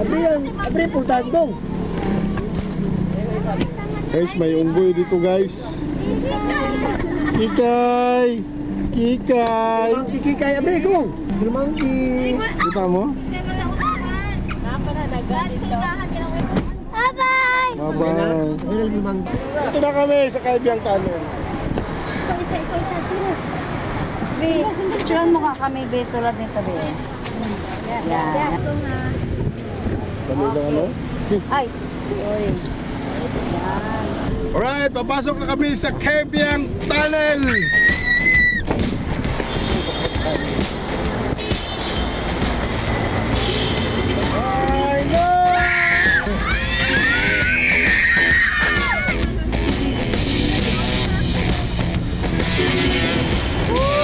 Abri ang, abri pultandong. Guys, may unggoy dito guys. Kikay! Kikay! Ang kikikay, abri kong. Lumangki. Kita mo? Bye-bye! Bye-bye. Lumangki. Ito na kami sa Kaibiyang Tunnel. Ito, isa, ito, isa, sino? Be, picturean mo ka kami, be, tulad nito, be. Yan. Yan. Dali lang ano? Ay, oy. Yan. Alright, papasok na kami sa Kaibiyang Tunnel! I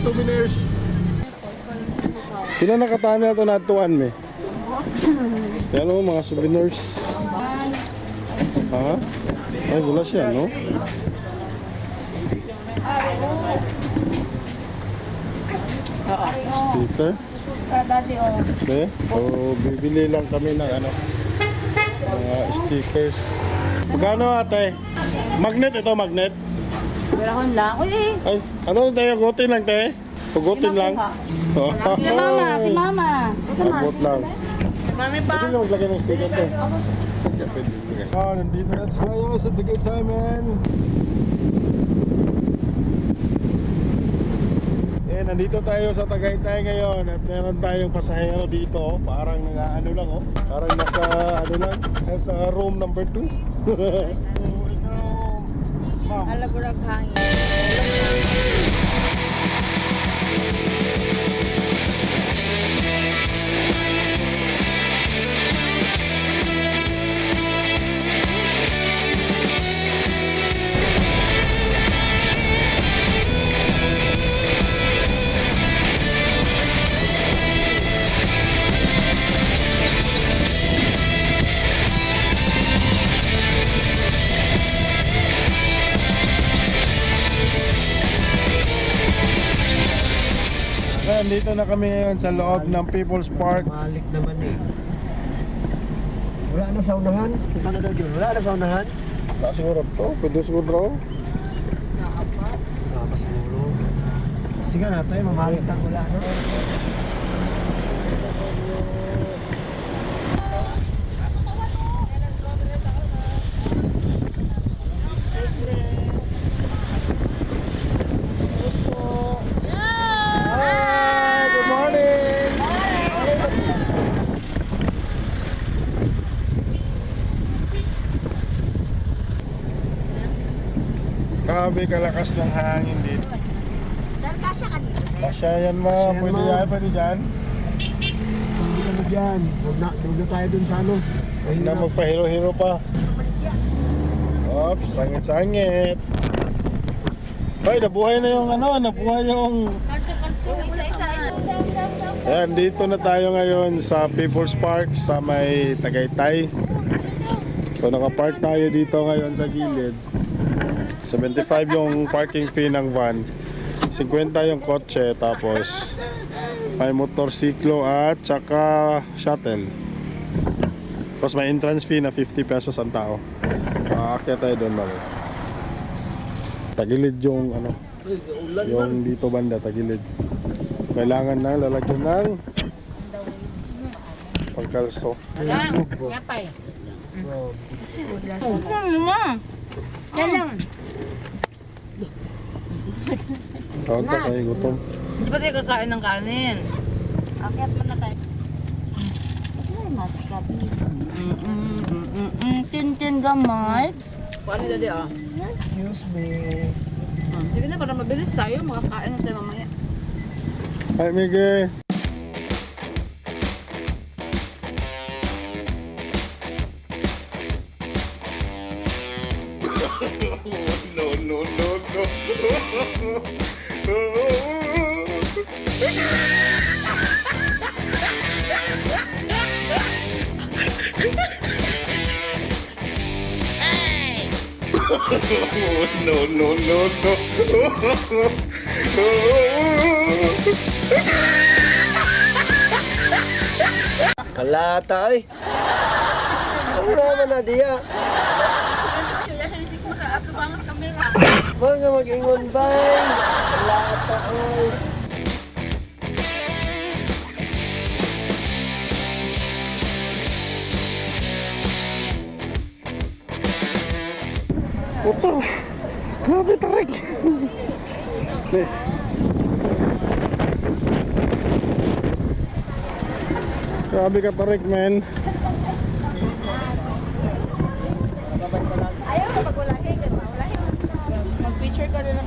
souvenirs. Kila nakatana ito natuan me. Yan o, mga souvenirs. Ha? Ay, wala siya, no? Sticker. Dati, oh. Okay. So, bibili lang kami ng ano, mga stickers. Magkano ate? Magnet ito, magnet. Wala akong lang. Uy, eh. Ay, ano tayo? Gutin lang tayo? Pugutin lang. Oh. Si mama, si mama. Abot lang. Mami pa. Pwede na maglagay ng sticker maglagay. Oh, nandito na tayo sa Tagaytay, man. Eh, nandito tayo sa Tagaytay ngayon at meron tayong pasahero dito. Parang nag ano lang, oh. Parang nasa, ano lang, nasa room number 2. so, ikaw, ma'am. Alaburag hangin. Ngayon, dito na kami ngayon sa loob ng People's Park. Malik naman eh. Wala na sa unahan. Punta na daw. Wala na sa unahan. Wala siguro to, pwede siguro raw. Wala pa siguro. Sige na tayo, mamalik na wala na. Grabe kalakas ng hangin dito. Darkasya ka dito. Pasya yan ma, Pasya yan, pwede yan, pwede dyan. Hindi ka na dyan. Huwag na, huwag na tayo dun sa ano. Huwag na magpahiro-hiro pa. Oops, sangit-sangit. Hoy, nabuhay na yung ano, nabuhay yung... Ayan, dito na tayo ngayon sa People's Park sa may Tagaytay. So nakapark tayo dito ngayon sa gilid. 75 yung parking fee ng van. 50 yung kotse tapos may motorsiklo at saka shuttle. Tapos may entrance fee na 50 pesos ang tao. Makakakya tayo doon mamaya. Tagilid yung ano, yung dito banda, tagilid. Kailangan na lalagyan ng Pagkalso. Lang, yapay. Oh. Ano na? Yan lang. Tawag ka kayo gutom. Di ba tayo kakain ng kanin? Okay, mo na tayo. Ay, masasabi. Tin-tin gamay. Paano dali ah? Excuse me. Sige na, para mabilis tayo. Makakain na tayo mamaya. Ay, Miguel. no, no, no, Kalata ay. Ano naman na diya? Mga mag-ingon bay. Kalata ay. Grabe ka tarik, men. Ayaw ka pag-ulahin. Mag-picture ka na lang.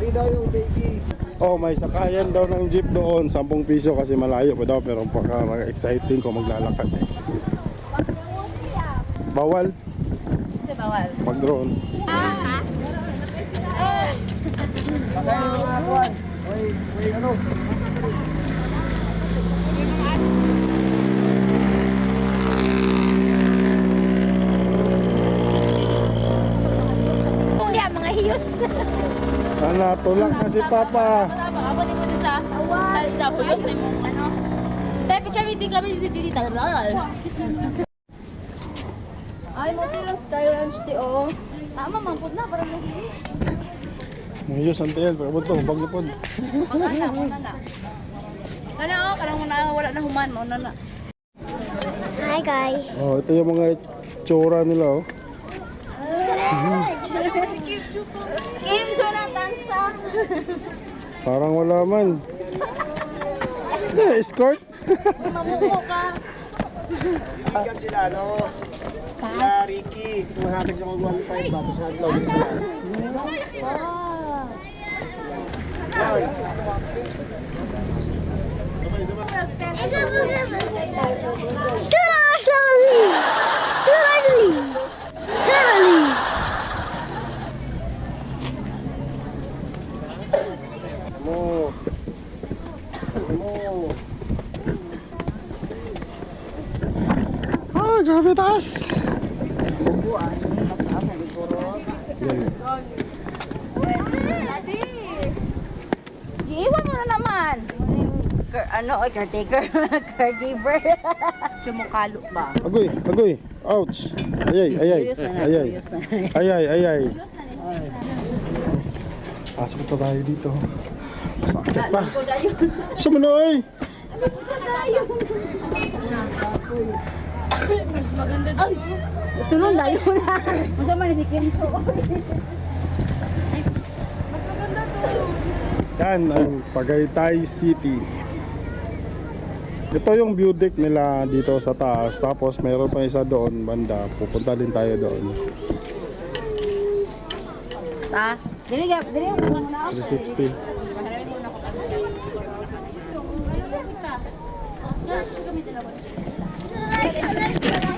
Free daw yung baby. Oh, may sakayan daw ng jeep doon, 10 piso kasi malayo pa daw pero parang exciting kung maglalakad eh. Bawal Hindi, bawal. pag drone. Patay yung mga kuwan. Wait, wait, ano? Ana, tulak na si Papa. Ako din mo din sa sa huyos na yung ano. Dahil picture meeting kami dito dito tagal. Ay, mo tira Sky Ranch ti o. Tama, mampod na para mo. Ngayon, santiyan, pero mo to, bag na po. Magana, muna na. Ano, kanang muna wala na human mo na. Hi guys. Oh, ito yung mga tsura nila oh. Kim, sure na tansa. Parang wala man. Eh, escort? Mamuko ka. Ikan sila, no? Sila Ricky. Tumahakit sa kong 1.5 ba? Tapos naglaw din sila. Oh, grabe taas. Ano, oy, caretaker, caregiver. Sumukalo ba? Agoy, agoy. Ouch. Ayay, ayay. Na na, Ayay. na. Ayay, ayay. Pasok na tayo dito. Masakit pa. Ko dayon. Sa mo na, oy. Mas maganda Ay, ito nung layo na. Masa man si Kim so. Yan ang Tagaytay City. Ito yung view deck nila dito sa taas. Tapos mayroon pa isa doon banda. Pupunta din tayo doon. Ta, dili ga, dili mo muna ako. 360.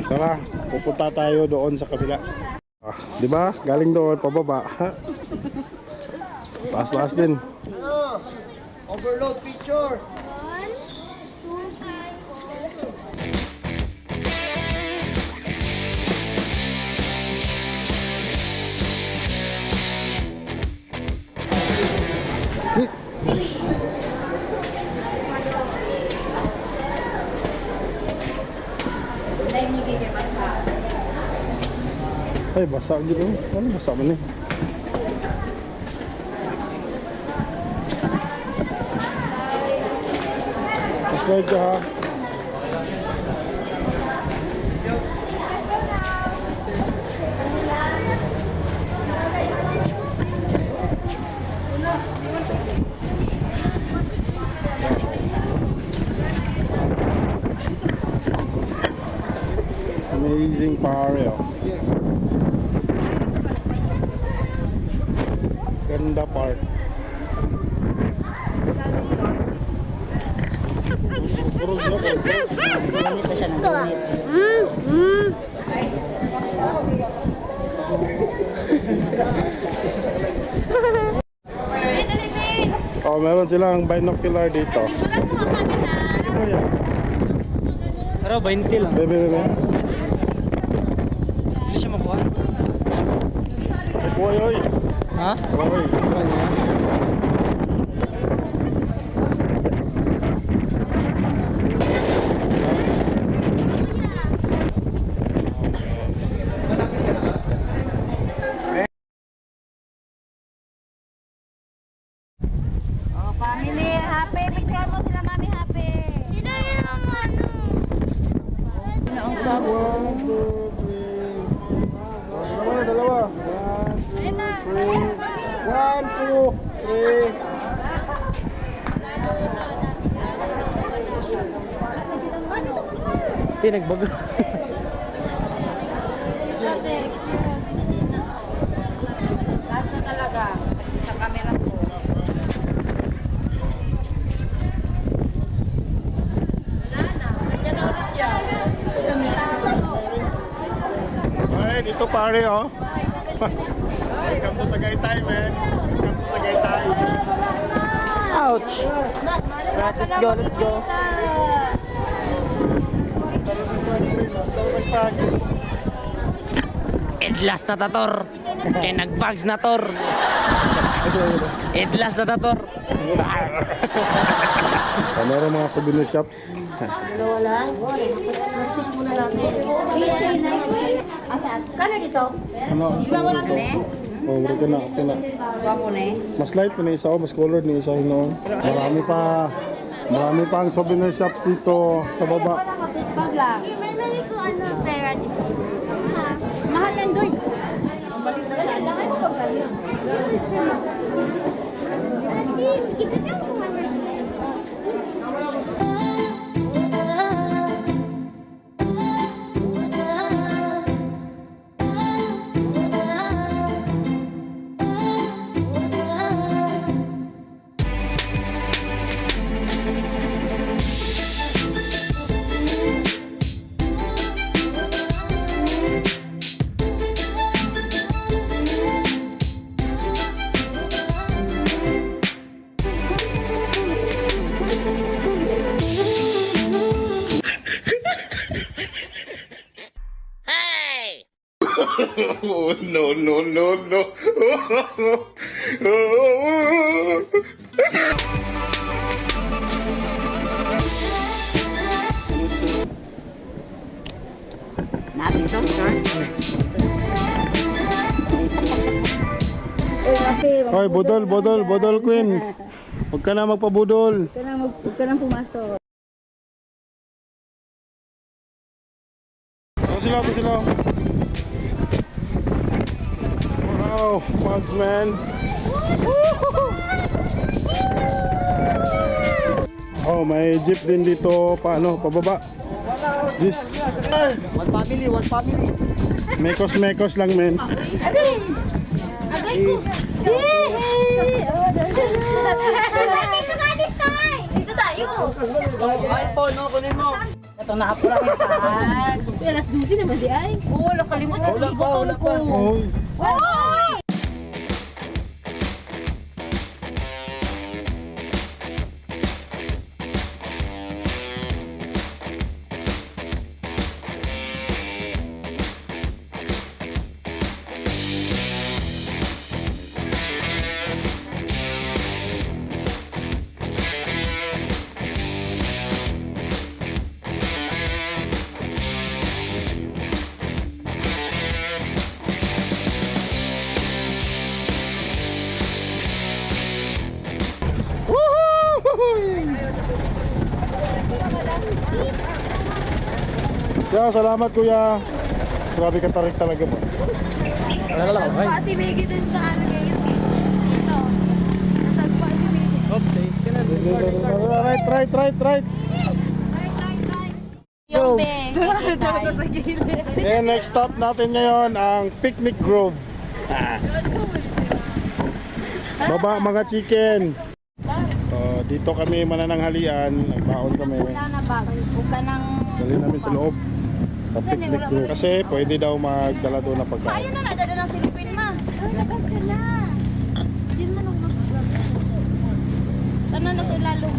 Tara, pupunta tayo doon sa kabila. Ah, 'di ba? Galing doon pababa. Taas-taas din. Overload picture. Ay, basa dito. Ano basa man eh. Slide ka ha. Amazing Pario. Yeah. Dali, babe. Oh, meron silang binocular dito. Ano yan? Pero 20 lang. Bebe, bebe. Hindi siya makuha. Ay, boy, oy. Ha? Oy. Oh, family, happy. Picture mo sila, mami, happy. Sino yung ano? Sino ang bago? Dalawa, dalawa. Ayun na. One, two, three. Hindi, nagbago. Last na talaga. Sa camera ko. Ay, dito pare, oh. Welcome to Tagaytay, man. Welcome to Tagaytay. Ouch! Right, let's go, let's go. Edlas na tator. Kaya nagbags na tor. Edlas na tator. Oh, meron mga souvenir shops. Asan? Kano dito? Ano? Iba mo lang eh. Oh, okay na, okay na. Na eh. Mas light pa na isa, oh, mas colored ni isa noon. Marami pa, marami pa ang souvenir shops dito sa baba. Bag lang. Imemeli ko ano pera dito. Ha? Mahal yan doy. Kailangan mo pagkalim. Ate, kita ka kung ano Budol, budol queen. Huwag ka na magpabudol. Huwag ka nang, mag- huwag ka nang pumasok. Ito sila, ito sila. Wow, mugs man. Oh, may jeep din dito, paano, pababa. This, One family, one family. mekos mekos lang men. Agay! Ko! Yay! Oh, dito ka dito! Dito tayo! iPhone, no? Kunin mo. Ito na ako lang yan. Alas 12 naman di ay. Oo, nakalimutan ko. Wala pa, wala pa. Salamat kuya. Grabe ka tarik talaga mo. Ano lang, okay? Si Maggie dun sa ano ngayon. Dito. Nasagpa si Maggie. Oops, taste ka na. Right, right, right, right. Try, try, try. Go! Grove. And next stop natin ngayon ang Picnic Grove. Ah. Baba mga chicken. So, dito kami manananghalian. Nagbaon kami. Wala na ba? Huwag ka nang... Dali namin sa loob. Sa Picnic Grove. Kasi pwede daw magdala doon na Ayun pagkain. na, nadala ng silipin ma. Labas ka na. Hindi naman ako mag Tama na sa lalo.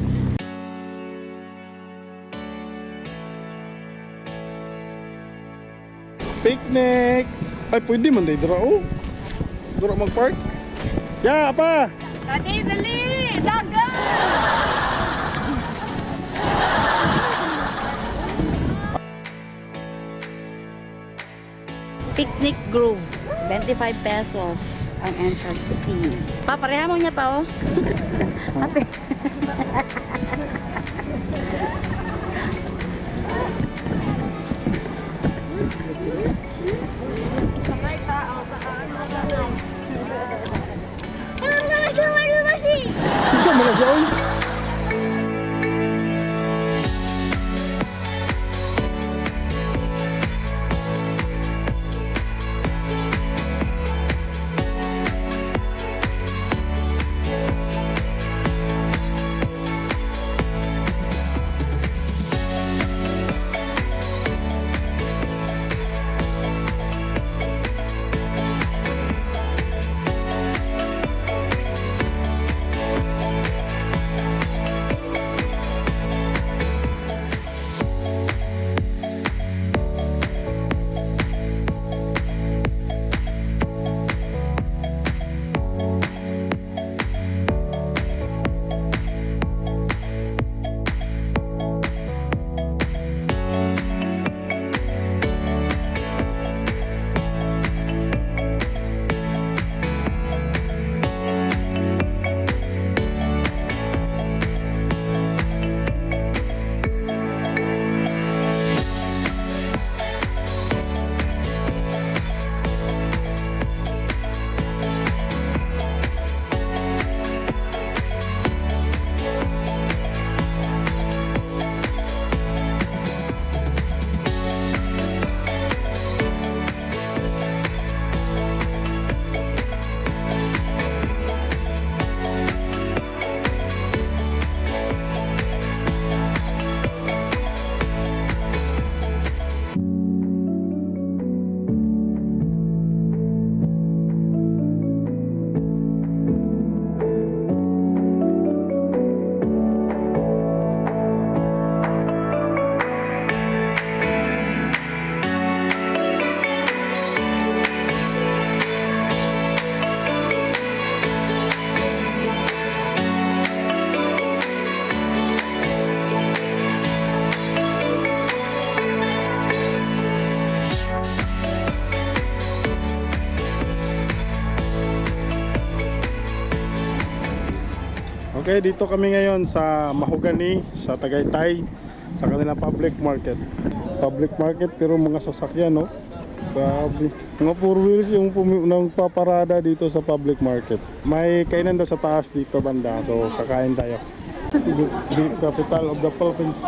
Picnic! Ay, pwede man day dira oh. Dira mag-park. Ya, apa? Dati, dali! Daga! Picnic Grove. 25 pesos ang entrance fee. Pa, pareha mo niya pa, oh. Ate. Gusto mo na siya Okay, dito kami ngayon sa Mahogany, sa Tagaytay, sa kanilang public market. Public market pero mga sasakyan, no? Grabe. Mga four wheels yung pumi- nang paparada dito sa public market. May kainan daw sa taas dito banda, so kakain tayo. The, the capital of the Philippines.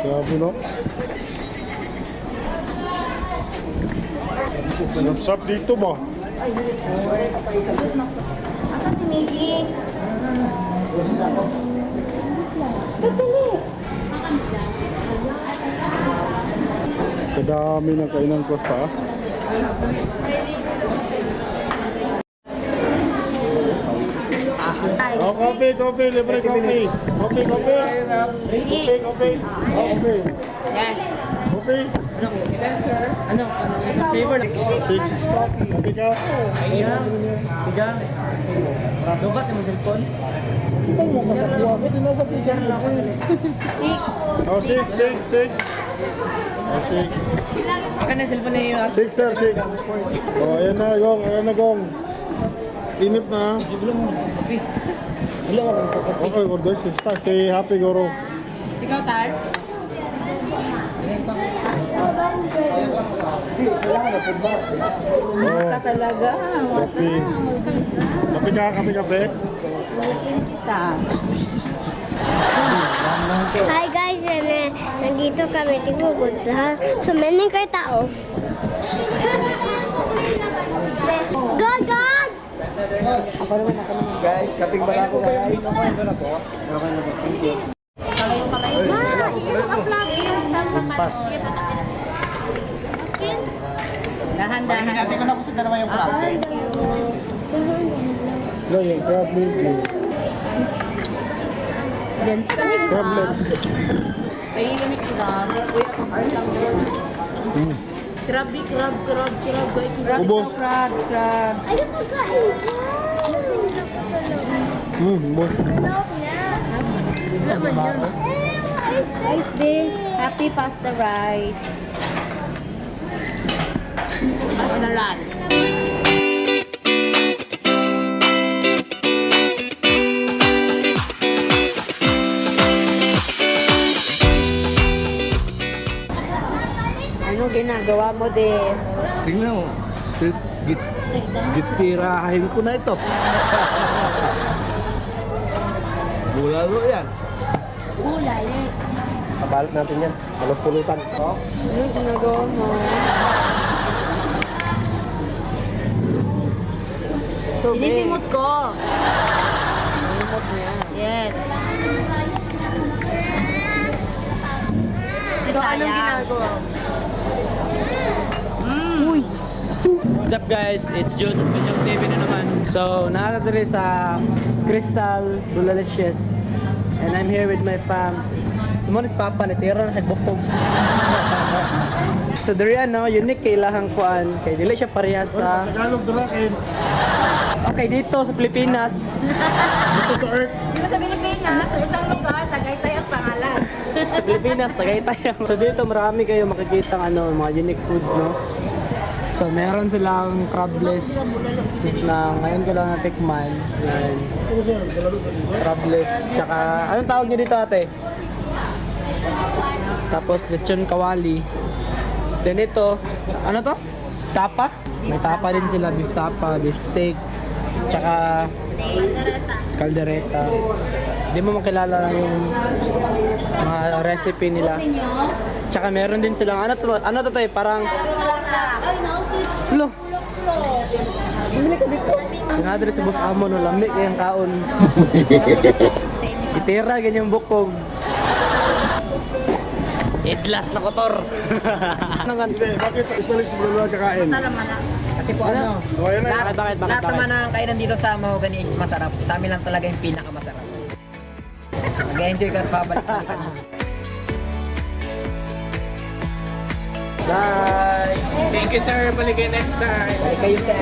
Grabe, no? Sarap-sarap dito ba? Asa si Miggy? Kadami ng kainan ko sa taas. Oh, coffee, coffee, libre coffee. Coffee, coffee. Coffee, coffee. Coffee. Yes. Coffee. Ano? Flavor na. Six. Coffee ka? Ayan. Tiga. Lobat mo cellphone. Kita mo kasakwa ko, tinasa ko siya Six. Oh, six, six, six. Oh, six. Akan na cellphone na yun. Six, sir, six. Oh, ayan na, gong. Ayan na, gong. Init na. Belum mo. Kopi. Belum mo. Kopi. Okay, order si Spa. Say happy, Goro. Ikaw, Tar? Oh, Talaga. kape. Kape ka, kape, kape. Kita. Hi guys, yan eh. Nandito kami, tigugod ha. Sumanin kayo tao. Go, go! Guys, kating bala ko guys. Impas. Dahan-dahan. Ate ko na po sa dalawa yung crab. No, yung crab movie. Diyan Crab legs. Ay, kami crab. Kuya, pang lang yun. Mm. Crab, crab, crab. Kuya, crab. Ubos. Crab, crab. Ay, pagkain Mm, mo. Laman yun. Rice day. Happy pasta rice. Pasta rice. Ano ginagawa mo din? Tingnan mo. Git, git, gitirahin ko na ito. Bulalo yan. Gulay. Kabalot natin yan. Walang pulutan. Oh. Ano ginagawa mo? Sinisimot ko. Sinisimot niya. Yes. So, anong ginagawa? Mm. Uy. What's up guys? It's Joseph Pinyong TV na naman. So, nakata diri sa Crystal Bulalicious. And I'm here with my fam. Sumon is Papa, natira na sa bukog. so, diri ano, unique kay ilahang kuan. Kay dili siya parehas sa... Tagalog durakin. Okay, dito sa Pilipinas. Dito sa Earth. Dito sa Pilipinas, sa isang lugar, Tagaytay ang pangalan. sa Pilipinas, Tagaytay. So, dito marami kayo makikita ano, mga unique foods, no? So, meron silang crabless na ngayon ko lang natikman. Yan. Crabless. Tsaka, anong tawag nyo dito ate? Tapos, lechon kawali. Then ito, ano to? Tapa? May tapa din sila, beef tapa, beef steak. Tsaka, kaldereta. Hindi mo makilala lang yung mga recipe nila. Tsaka meron din silang, ano to, ano to tayo, parang, Lo. Bumili ka dito. Address sa Boss Amo, no, lamig yung kaon. Itira, ganyang bukog. Idlas na kotor. Hindi, bakit isalis mo na kakain? Kasi po ano, O, ayun na. bakit, bakit, bakit, Lahat naman bakit? ng kainan dito sa Mahogany is masarap. Sa amin lang talaga yung pinakamasarap. Mag-enjoy ka at babalik-balikan mo. Bye! Thank you sir, balik kayo next time. Kayo sa